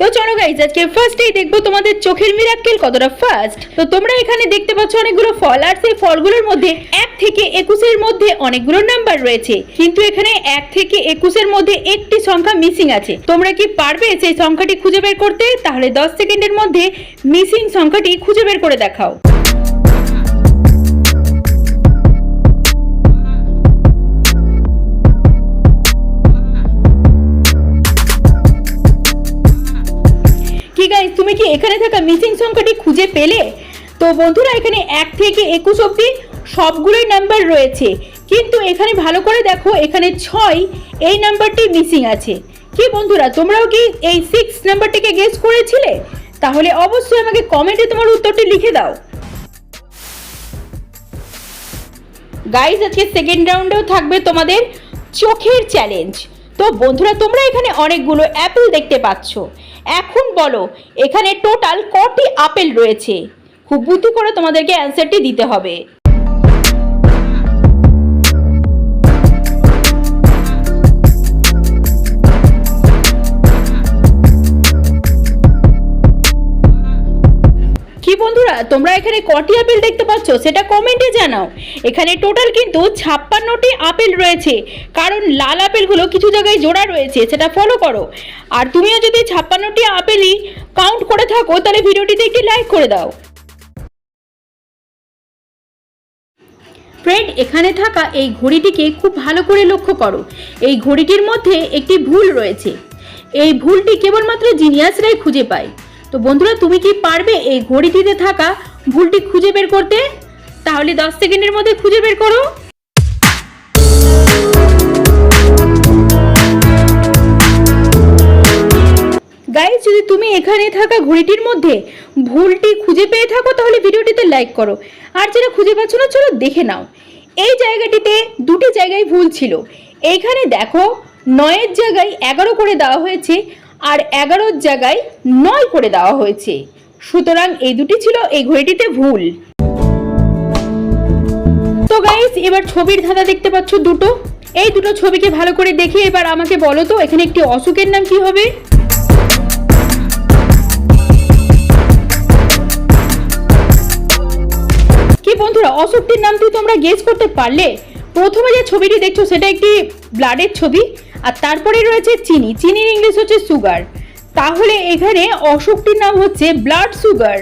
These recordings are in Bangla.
তো চলো গাইজ আজকে ফার্স্টেই দেখব তোমাদের চোখের মিরাক্কেল কতটা ফার্স্ট তো তোমরা এখানে দেখতে পাচ্ছ অনেকগুলো ফল, আর সেই ফলগুলোর মধ্যে এক থেকে একুশের মধ্যে অনেকগুলো নাম্বার রয়েছে। কিন্তু এখানে এক থেকে একুশের মধ্যে একটি সংখ্যা মিসিং আছে। তোমরা কি পারবে সেই সংখ্যাটি খুঁজে বের করতে? তাহলে দশ সেকেন্ডের মধ্যে মিসিং সংখ্যাটি খুঁজে বের করে দেখাও। তুমি কি এখানে থাকা মিসিং সংখ্যাটি খুঁজে পেলে? তো বন্ধুরা, এখানে এক থেকে একুশ অব্দি সবগুলোই নাম্বার রয়েছে। কিন্তু এখানে ভালো করে দেখো, এখানে ছয়, এই নাম্বারটি মিসিং আছে। কি বন্ধুরা, তোমরাও কি এই সিক্স নাম্বারটিকে গেস করেছিলে? তাহলে অবশ্যই আমাকে কমেন্টে তোমার উত্তরটি লিখে দাও। গাইজ আজকে সেকেন্ড রাউন্ডেও থাকবে তোমাদের চোখের চ্যালেঞ্জ তো বন্ধুরা, তোমরা এখানে অনেকগুলো অ্যাপেল দেখতে পাচ্ছ। এখন বলো এখানে টোটাল কটি আপেল রয়েছে? খুব বুদ্ধি করে তোমাদেরকে অ্যান্সারটি দিতে হবে। কি বন্ধুরা, তোমরা এখানে কটি আপেল দেখতে পাচ্ছ? সেটা কমেন্টে জানাও। এখানে টোটাল কিন্তু ছাপ্পান্নটি আপেল রয়েছে। কারণ লাল আপেলগুলো কিছু জায়গায় জোড়া রয়েছে, সেটা ফলো করো। আর তুমিও যদি ছাপ্পান্নটি আপেলই কাউন্ট করে থাকো, তাহলে ভিডিওটিতে একটি লাইক করে দাও। ফ্রেন্ড এখানে থাকা এই ঘড়িটিকে খুব ভালো করে লক্ষ্য করো। এই ঘড়িটির মধ্যে একটি ভুল রয়েছে। এই ভুলটি কেবলমাত্র জিনিয়াসরাই খুঁজে পায়। তো বন্ধুরা, তুমি কি পারবে এই ঘড়িটিতে থাকা ভুলটি খুঁজে বের করতে? তাহলে দশ সেকেন্ডের মধ্যে খুঁজে বের করো। গাইজ যদি তুমি এখানে থাকা ঘড়িটির মধ্যে ভুলটি খুঁজে পেয়ে থাকো, তাহলে ভিডিওটিতে লাইক করো। আর যেটা খুঁজে পাচ্ছ না, চলো দেখে নাও। এই জায়গাটিতে দুটি জায়গায় ভুল ছিল। এইখানে দেখো, নয়ের জায়গায় এগারো করে দেওয়া হয়েছে। আর এগারোর জায়গায় নয় করে দেওয়া হয়েছে। সুতরাং এই দুটি ছিল এই ঘড়িটিতে ভুল। তো গাইস এবার ছবির ধাঁধা দেখতে পাচ্ছ দুটো। এই দুটো ছবিকে ভালো করে দেখে এবার আমাকে বলো তো, এখানে একটি অসুখের নাম কি হবে? কি বন্ধুরা, অশোকটির নামটি তোমরা গেস করতে পারলে? প্রথমে যে ছবিটি দেখছ, সেটা একটি ব্লাডের ছবি। আর তারপরে রয়েছে চিনি। চিনির ইংলিশ হচ্ছে সুগার। তাহলে এখানে অশোকটির নাম হচ্ছে ব্লাড সুগার।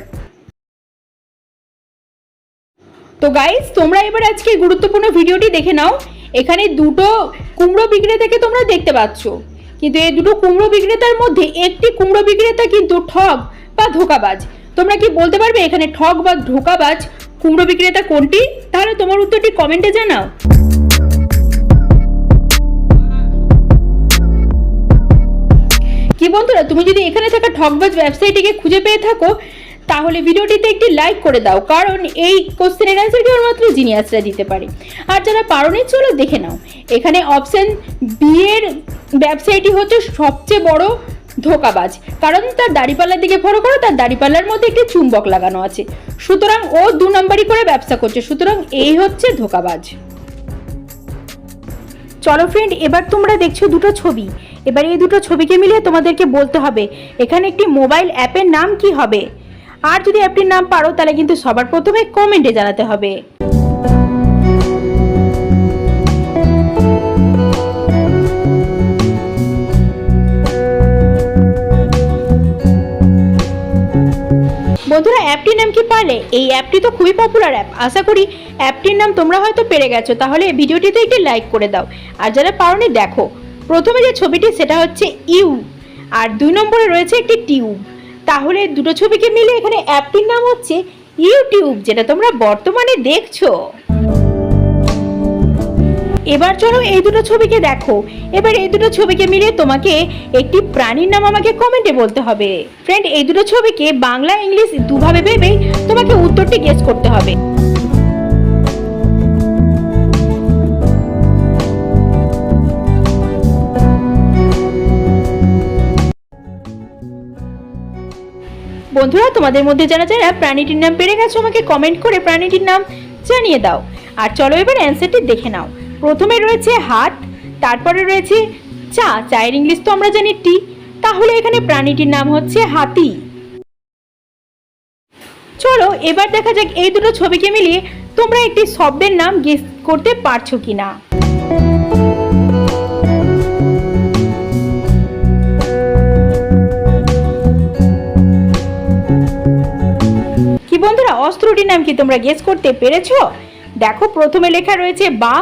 তো গাইস তোমরা এবার আজকে গুরুত্বপূর্ণ ভিডিওটি দেখে নাও। এখানে দুটো কুমড়ো বিক্রেতাকে তোমরা দেখতে পাচ্ছ। কিন্তু এই দুটো কুমড়ো বিক্রেতার মধ্যে একটি কুমড়ো বিক্রেতা কিন্তু ঠগ বা ধোকাবাজ। তোমরা কি বলতে পারবে এখানে ঠগ বা ধোকাবাজ কুমড়ো বিক্রেতা কোনটি? তাহলে তোমার উত্তরটি কমেন্টে জানাও। কি বন্ধুরা, তুমি যদি এখানে থাকা ঠকবাজ ব্যবসায়ীটিকে খুঁজে পেয়ে থাকো, তাহলে ভিডিওটিতে একটি লাইক করে দাও, কারণ এই কোশ্চেনের অ্যান্সার কেবলমাত্র জিনিয়াসরা দিতে পারে। আর যারা পারোনি, চলো দেখে নাও। এখানে অপশন বি এর ব্যবসায়ীটি হচ্ছে সবচেয়ে বড় ধোকাবাজ, কারণ তার দাড়িপাল্লার দিকে ফলো করো, তার দাড়িপাল্লার মধ্যে একটি চুম্বক লাগানো আছে। সুতরাং ও দু নম্বরই করে ব্যবসা করছে, সুতরাং এই হচ্ছে ধোকাবাজ। চলো ফ্রেন্ড এবার তোমরা দেখছ দুটো ছবি। এবার এই দুটো ছবিকে মিলিয়ে তোমাদেরকে বলতে হবে, এখানে একটি মোবাইল অ্যাপের নাম কি হবে? আর যদি অ্যাপটির নাম পারো, তাহলে কিন্তু সবার প্রথমে কমেন্টে জানাতে হবে। বন্ধুরা, অ্যাপটির নাম কি পারলে? এই অ্যাপটি তো খুবই পপুলার অ্যাপ আশা করি অ্যাপটির নাম তোমরা হয়তো পেরে গেছো। তাহলে ভিডিওটিতে একটি লাইক করে দাও। আর যারা পারোনি, দেখো। প্রথমে যে ছবিটি, সেটা হচ্ছে ইউ, আর দুই নম্বরে রয়েছে একটি টিউব। তাহলে দুটো ছবিকে মিলে এখানে অ্যাপটির নাম হচ্ছে ইউটিউব, যেটা তোমরা বর্তমানে দেখছ। এবার চলো এই দুটো ছবিকে দেখো। এবার এই দুটো ছবিকে মিলে তোমাকে একটি প্রাণীর নাম আমাকে কমেন্টে বলতে হবে। ফ্রেন্ড এই দুটো ছবিকে বাংলা, ইংলিশ দুভাবে ভেবে তোমাকে উত্তরটি গেস করতে হবে। বন্ধুরা, তোমাদের মধ্যে যারা যারা প্রাণীটির নাম পেরে গেছো, আমাকে কমেন্ট করে প্রাণীটির নাম জানিয়ে দাও। আর চলো এবার অ্যান্সারটি দেখে নাও। প্রথমে রয়েছে হাত, তারপরে রয়েছে চা। চায়ের ইংলিশ তো আমরা জানি টি। তাহলে এখানে প্রাণীটির নাম হচ্ছে হাতি। চলো, এবার দেখা যাক এই দুটো ছবিকে মিলিয়ে তোমরা একটি শব্দের নাম গেস করতে পারছ কিনা। কি অস্ত্রটির নাম কি তোমরা গেস করতে পেরেছ? দেখো, প্রথমে লেখা রয়েছে বা,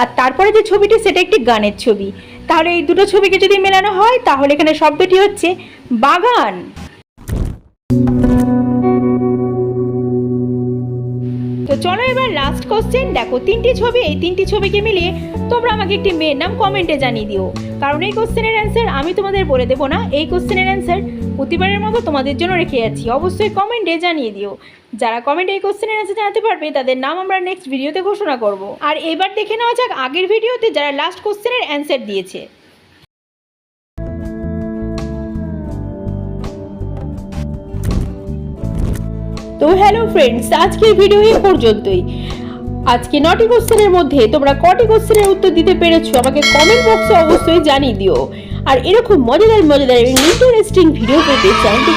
আর তারপরে যে ছবিটি, সেটা একটি গানের ছবি। তাহলে এই দুটো ছবিকে যদি মেলানো হয়, তাহলে এখানে শব্দটি হচ্ছে বাগান। তো চলো এবার লাস্ট কোশ্চেন দেখো, তিনটি ছবি, এই তিনটি ছবিকে মিলিয়ে তোমরা আমাকে একটি মেয়ের নাম কমেন্টে জানিয়ে দিও। কারণ এই কোশ্চেনের অ্যান্সার আমি তোমাদের বলে দেবো না, এই কোশ্চেনের অ্যান্সার প্রতিবারের মতো তোমাদের জন্য রেখে যাচ্ছি অবশ্যই কমেন্টে জানিয়ে দিও। যারা কমেন্টে এই কোশ্চেনের অ্যান্সার জানাতে পারবে, তাদের নাম আমরা নেক্সট ভিডিওতে ঘোষণা করব। আর এবার দেখে নেওয়া যাক আগের ভিডিওতে যারা লাস্ট কোশ্চেনের অ্যান্সার দিয়েছে। তো হ্যালো ফ্রেন্ডস আজকের ভিডিও এই পর্যন্তই। আজকে নটি কোশ্চেনের মধ্যে তোমরা কটি কোশ্চেনের উত্তর দিতে পেরেছ, আমাকে কমেন্ট বক্সে অবশ্যই জানিয়ে দিও। আর এরকম মজাদার মজাদার ইন্টারেস্টিং ভিডিও পেতে চ্যানেলটি